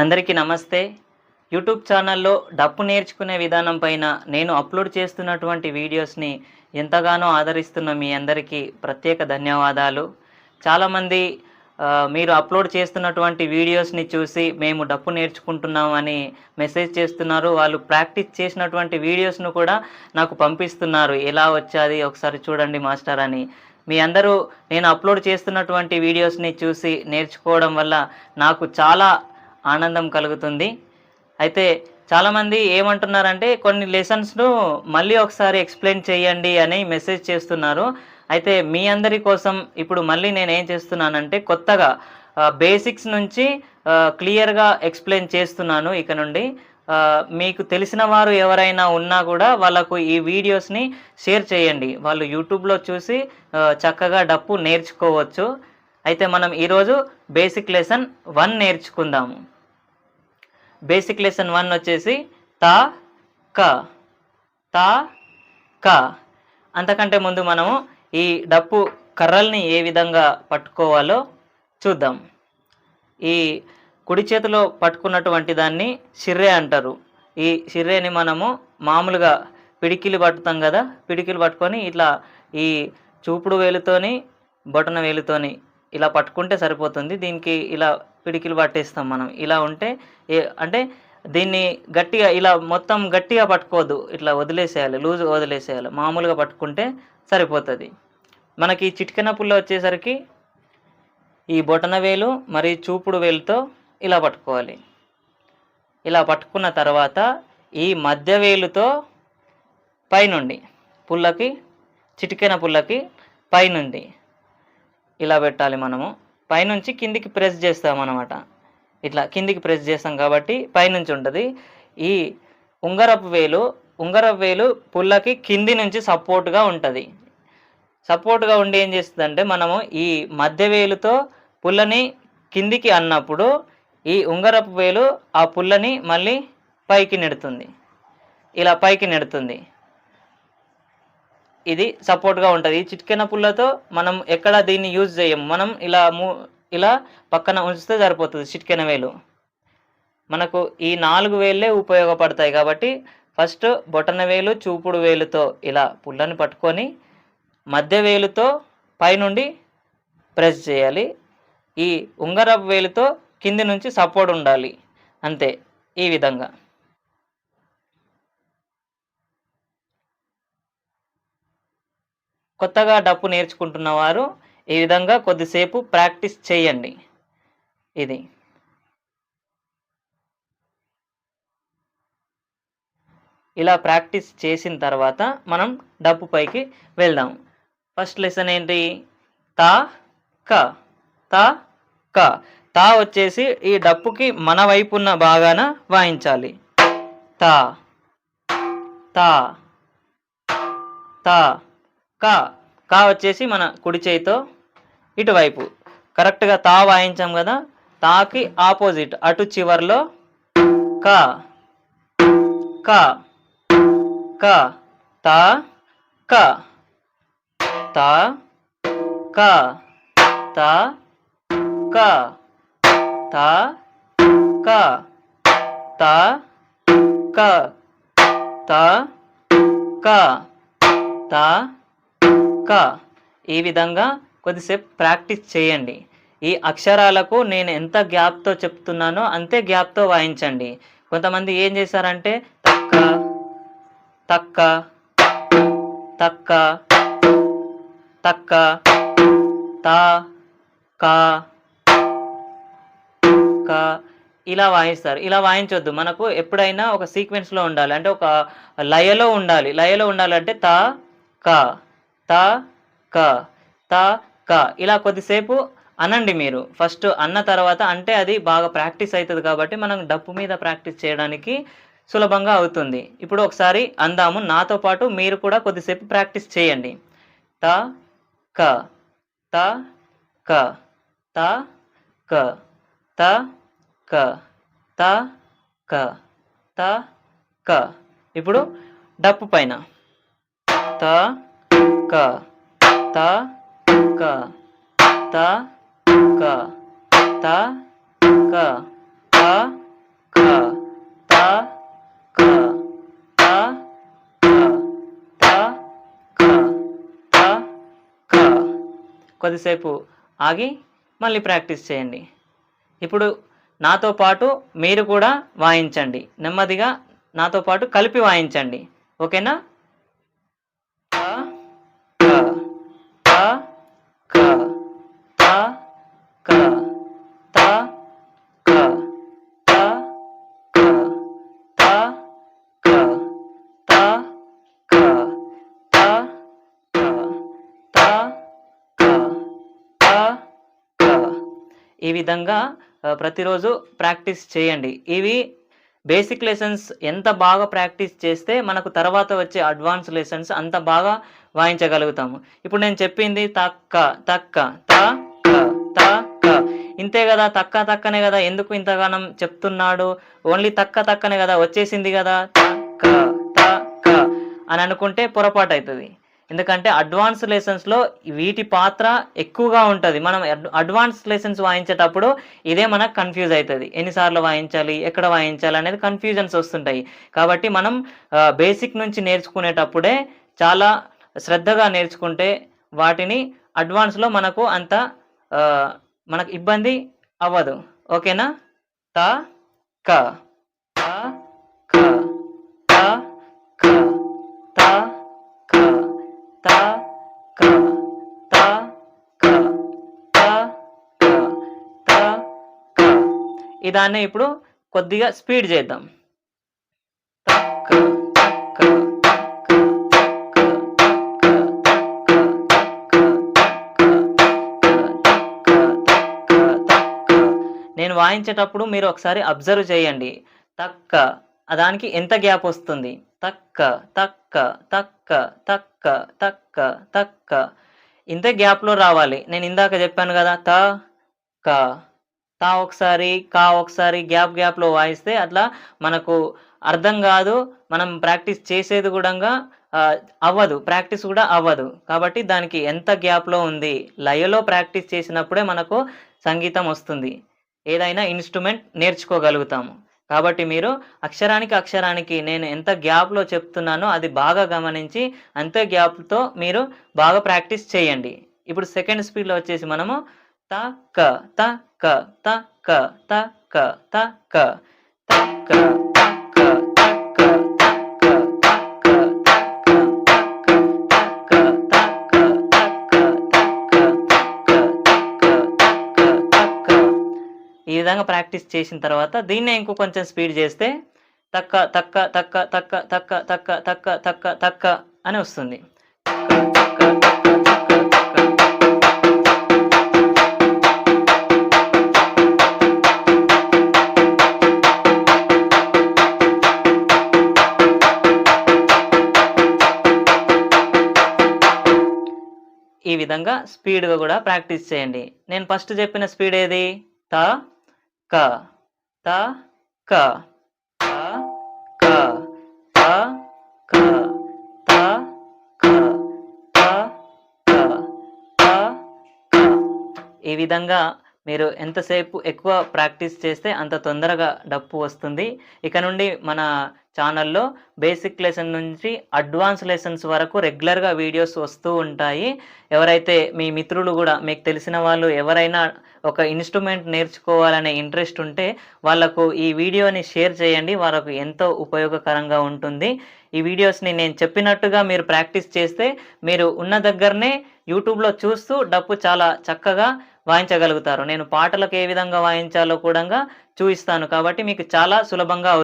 అందరికీ నమస్తే. యూట్యూబ్ ఛానల్లో డప్పు నేర్చుకునే విధానం పైన నేను అప్లోడ్ చేస్తున్నటువంటి వీడియోస్ని ఎంతగానో ఆదరిస్తున్న మీ అందరికీ ప్రత్యేక ధన్యవాదాలు. చాలామంది మీరు అప్లోడ్ చేస్తున్నటువంటి వీడియోస్ని చూసి మేము డప్పు నేర్చుకుంటున్నామని మెసేజ్ చేస్తున్నారు. వాళ్ళు ప్రాక్టీస్ చేసినటువంటి వీడియోస్ను కూడా నాకు పంపిస్తున్నారు. ఎలా వచ్చాది ఒకసారి చూడండి మాస్టర్ అని. మీ అందరూ నేను అప్లోడ్ చేస్తున్నటువంటి వీడియోస్ని చూసి నేర్చుకోవడం వల్ల నాకు చాలా ఆనందం కలుగుతుంది. అయితే చాలామంది ఏమంటున్నారంటే కొన్ని లెసన్స్ను మళ్ళీ ఒకసారి ఎక్స్ప్లెయిన్ చేయండి అని మెసేజ్ చేస్తున్నారు. అయితే మీ అందరి కోసం ఇప్పుడు మళ్ళీ నేను ఏం చేస్తున్నానంటే కొత్తగా బేసిక్స్ నుంచి క్లియర్గా ఎక్స్ప్లెయిన్ చేస్తున్నాను ఇక నుండి. మీకు తెలిసిన వారు ఎవరైనా ఉన్నా కూడా వాళ్ళకు ఈ వీడియోస్ని షేర్ చేయండి. వాళ్ళు యూట్యూబ్లో చూసి చక్కగా డప్పు నేర్చుకోవచ్చు. అయితే మనం ఈరోజు బేసిక్ లెసన్ వన్ నేర్చుకుందాము. బేసిక్ లెసన్ వన్ వచ్చేసి తా క. తా క. అంతకంటే ముందు మనము ఈ డప్పు కర్రల్ని ఏ విధంగా పట్టుకోవాలో చూద్దాం. ఈ కుడి చేతిలో పట్టుకున్నటువంటి దాన్ని షిర్రే అంటారు. ఈ షిర్రేని మనము మామూలుగా పిడికిలు పట్టుతాం కదా పిడికిలు పట్టుకొని ఇట్లా ఈ చూపుడు వేలుతోని బొటన వేలుతోని ఇలా పట్టుకుంటే సరిపోతుంది. దీనికి ఇలా పిడికిలు పట్టేస్తాం మనం. ఇలా ఉంటే ఏ అంటే దీన్ని గట్టిగా ఇలా మొత్తం గట్టిగా పట్టుకోవద్దు. ఇట్లా వదిలేసేయాలి లూజ్ వదిలేసేయాలి. మామూలుగా పట్టుకుంటే సరిపోతుంది. మనకి ఈ చిటికెన పుల్ల వచ్చేసరికి ఈ బొటన వేలు మరియు చూపుడు వేలుతో ఇలా పట్టుకోవాలి. ఇలా పట్టుకున్న తర్వాత ఈ మధ్య వేలుతో పైనుండి పుల్లకి చిటికెన పుల్లకి పైనుండి ఇలా పెట్టాలి మనము. పైనుంచి కిందికి ప్రెస్ చేస్తాం అనమాట ఇట్లా కిందికి ప్రెస్ చేస్తాం కాబట్టి పైనుంచి ఉంటుంది. ఈ ఉంగరపు వేలు ఉంగరపు వేలు పుల్లకి కింది నుంచి సపోర్ట్గా ఉంటుంది. సపోర్ట్గా ఉండి ఏం చేస్తుందంటే మనము ఈ మధ్య వేలుతో పుల్లని కిందికి అన్నప్పుడు ఈ ఉంగరపు వేలు ఆ పుల్లని మళ్ళీ పైకి నెడుతుంది. ఇలా పైకి నెడుతుంది. ఇది సపోర్ట్గా ఉంటుంది. ఈ చిటికెన పుల్లతో మనం ఎక్కడ దీన్ని యూజ్ చేయం మనం ఇలా మూ ఇలా పక్కన ఉంచితే సరిపోతుంది చిటికెన వేలు. మనకు ఈ నాలుగు వేళ్ళే ఉపయోగపడతాయి కాబట్టి ఫస్ట్ బొటన వేలు చూపుడు వేలుతో ఇలా పుల్లని పట్టుకొని మధ్య వేలుతో పైనుండి ప్రెస్ చేయాలి. ఈ ఉంగరపు వేలుతో కింది నుంచి సపోర్ట్ ఉండాలి. అంతే. ఈ విధంగా. కొత్తగా డప్పు నేర్చుకుంటున్న వారు ఈ విధంగా కొద్దిసేపు ప్రాక్టీస్ చేయండి. ఇది. ఇలా ప్రాక్టీస్ చేసిన తర్వాత మనం డప్పు పైకి వెళ్దాం. ఫస్ట్ లెసన్ ఏంటి? తా క. తా క. తా వచ్చేసి ఈ డప్పుకి మన వైపు ఉన్న భాగాన వాయించాలి. తా. తా. తా. కా. కా వచ్చేసి మన కుడి చేయితో ఇటువైపు. కరెక్ట్గా తా వాయించాం కదా? తాకి ఆపోజిట్ అటు చివర్లో కా. కా. క. త. క. త. క. త. క. త. క. త. క. త. క. త. క ఈ విధంగా కొద్దిసేపు ప్రాక్టీస్ చేయండి. ఈ అక్షరాలకు నేను ఎంత గ్యాప్తో చెప్తున్నానో అంతే గ్యాప్తో వాయించండి. కొంతమంది ఏం చేశారంటే తక్క తక్క తక్క తక్క తా కా కా ఇలా వాయిస్తారు. ఇలా వాయించొద్దు. మనకు ఎప్పుడైనా ఒక సీక్వెన్స్లో ఉండాలి. అంటే ఒక లయలో ఉండాలి. లయలో ఉండాలంటే తా కా. త క. త క. ఇలా కొద్దిసేపు అనండి మీరు. ఫస్ట్ అన్న తర్వాత అంటే అది బాగా ప్రాక్టీస్ అవుతుంది కాబట్టి మనం డప్పు మీద ప్రాక్టీస్ చేయడానికి సులభంగా అవుతుంది. ఇప్పుడు ఒకసారి అందాము. నాతో పాటు మీరు కూడా కొద్దిసేపు ప్రాక్టీస్ చేయండి. త క. త క. త క. త క. త క. త క. ఇప్పుడు డప్పు పైన. త క త క త క త క త క త క త క త క త క. కొద్దిసేపు ఆగి మళ్ళీ ప్రాక్టీస్ చేయండి. ఇప్పుడు నాతో పాటు మీరు కూడా వాయించండి. నెమ్మదిగా నాతో పాటు కలిపి వాయించండి. ఓకేనా? ఈ విధంగా ప్రతిరోజు ప్రాక్టీస్ చేయండి. ఇవి బేసిక్ లెసన్స్ ఎంత బాగా ప్రాక్టీస్ చేస్తే మనకు తర్వాత వచ్చే అడ్వాన్స్ లెసన్స్ అంత బాగా వాయించగలుగుతాము. ఇప్పుడు నేను చెప్పింది తక్క తక్క త త ఇంతే కదా తక్క తక్కనే కదా ఎందుకు ఇంతగానం చెప్తున్నాడు? ఓన్లీ తక్క తక్కనే కదా వచ్చేసింది కదా తక్క తక్క అని అనుకుంటే పొరపాటు అవుతుంది ఎందుకంటే అడ్వాన్స్ లెసన్స్లో వీటి పాత్ర ఎక్కువగా ఉంటుంది. మనం అడ్- అడ్వాన్స్ లెసన్స్ వాయించేటప్పుడు ఇదే మనకు కన్ఫ్యూజ్ అవుతుంది ఎన్నిసార్లు వాయించాలి ఎక్కడ వాయించాలి అనేది కన్ఫ్యూజన్స్ వస్తుంటాయి. కాబట్టి మనం బేసిక్ నుంచి నేర్చుకునేటప్పుడే చాలా శ్రద్ధగా నేర్చుకుంటే వాటిని అడ్వాన్స్లో మనకు అంత మనకు ఇబ్బంది అవ్వదు. ఓకేనా? త క ఈ దాన్ని ఇప్పుడు కొద్దిగా స్పీడ్ చేద్దాం. నేను వాయించేటప్పుడు మీరు ఒకసారి అబ్జర్వ్ చేయండి. తక్క దానికి ఎంత గ్యాప్ వస్తుంది? తక్క తక్క తక్క తక్క తక్క తక్క. ఇంత గ్యాప్లో రావాలి. నేను ఇందాక చెప్పాను కదా త క తా ఒకసారి కా ఒకసారి గ్యాప్ గ్యాప్లో వాయిస్తే అట్లా మనకు అర్థం కాదు. మనం ప్రాక్టీస్ చేసేది కూడా అవ్వదు. ప్రాక్టీస్ కూడా అవ్వదు. కాబట్టి దానికి ఎంత గ్యాప్లో ఉంది? లయలో ప్రాక్టీస్ చేసినప్పుడే మనకు సంగీతం వస్తుంది. ఏదైనా ఇన్స్ట్రుమెంట్ నేర్చుకోగలుగుతాము. కాబట్టి మీరు అక్షరానికి అక్షరానికి నేను ఎంత గ్యాప్లో చెప్తున్నానో అది బాగా గమనించి అంతే గ్యాప్తో మీరు బాగా ప్రాక్టీస్ చేయండి. ఇప్పుడు సెకండ్ స్పీడ్లో వచ్చేసి మనము త క త క త క క త క త క త క త క త క త క ఈ విధంగా ప్రాక్టీస్ చేసిన తర్వాత దీన్నే ఇంకో కొంచెం స్పీడ్ చేస్తే తక్క తక్క తక్క తక్క తక్క తక్క తక్క తక్క తక్క అని వస్తుంది ఈ విధంగా స్పీడ్గా కూడా ప్రాక్టీస్ చేయండి. నేను ఫస్ట్ చెప్పిన స్పీడ్ ఏది? త క. త క. త క. త క. త క. త క. త క. ఈ విధంగా మీరు ఎంతసేపు ఎక్కువ ప్రాక్టీస్ చేస్తే అంత తొందరగా డప్పు వస్తుంది. ఇక నుండి మన ఛానల్లో బేసిక్ లెసన్ నుంచి అడ్వాన్స్ లెసన్స్ వరకు రెగ్యులర్గా వీడియోస్ వస్తూ ఉంటాయి. ఎవరైతే మీ మిత్రులు కూడా మీకు తెలిసిన వాళ్ళు ఎవరైనా ఒక ఇన్స్ట్రుమెంట్ నేర్చుకోవాలనే ఇంట్రెస్ట్ ఉంటే వాళ్ళకు ఈ వీడియోని షేర్ చేయండి. వాళ్ళకు ఎంతో ఉపయోగకరంగా ఉంటుంది. ఈ వీడియోస్ని నేను చెప్పినట్టుగా మీరు ప్రాక్టీస్ చేస్తే మీరు ఉన్న దగ్గరనే యూట్యూబ్లో చూస్తూ డప్పు చాలా చక్కగా వాయించగలుగుతారు. నేను పాటలకు ఏ విధంగా వాయించాలో కూడా చూపిస్తాను కాబట్టి మీకు చాలా సులభంగా